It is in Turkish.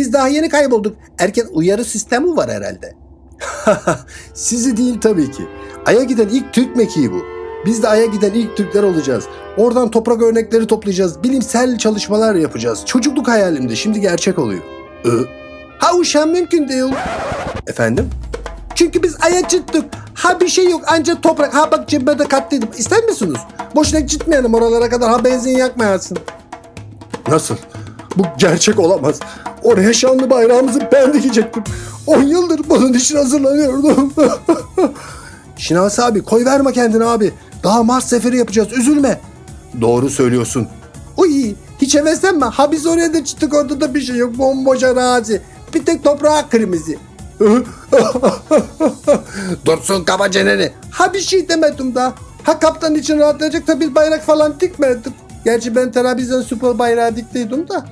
Biz daha yeni kaybolduk. Erken uyarı sistemi var herhalde. Sizi değil tabii ki. Ay'a giden ilk Türk mekiği bu. Biz de Ay'a giden ilk Türkler olacağız. Oradan toprak örnekleri toplayacağız. Bilimsel çalışmalar yapacağız. Çocukluk hayalimdi. Şimdi gerçek oluyor. Ha uşağım mümkün değil. Efendim? Çünkü biz Ay'a çıktık. Ha bir şey yok ancak toprak. Ha bak cebime de kattıydım. İster misiniz? Boşuna gitmeyelim oralara kadar. Ha benzin yakmayasın. Nasıl? Bu gerçek olamaz. Oraya şanlı bayrağımızı ben dikecektim. 10 yıldır bunun için hazırlanıyordum. Şinasi abi koy verme kendini abi. Daha Mars seferi yapacağız üzülme. Doğru söylüyorsun. Uy hiç heveslenme. Ha biz oraya da çıktık orada da bir şey yok. Bomboş arazi. Bir tek toprağı kırmızı. Dursun kaba çeneni. Ha bir şey demedim daha. Ha kaptan için rahatlayacak da bir bayrak falan dikmedik. Gerçi ben Trabzon Spor bayrağı diktiydim da.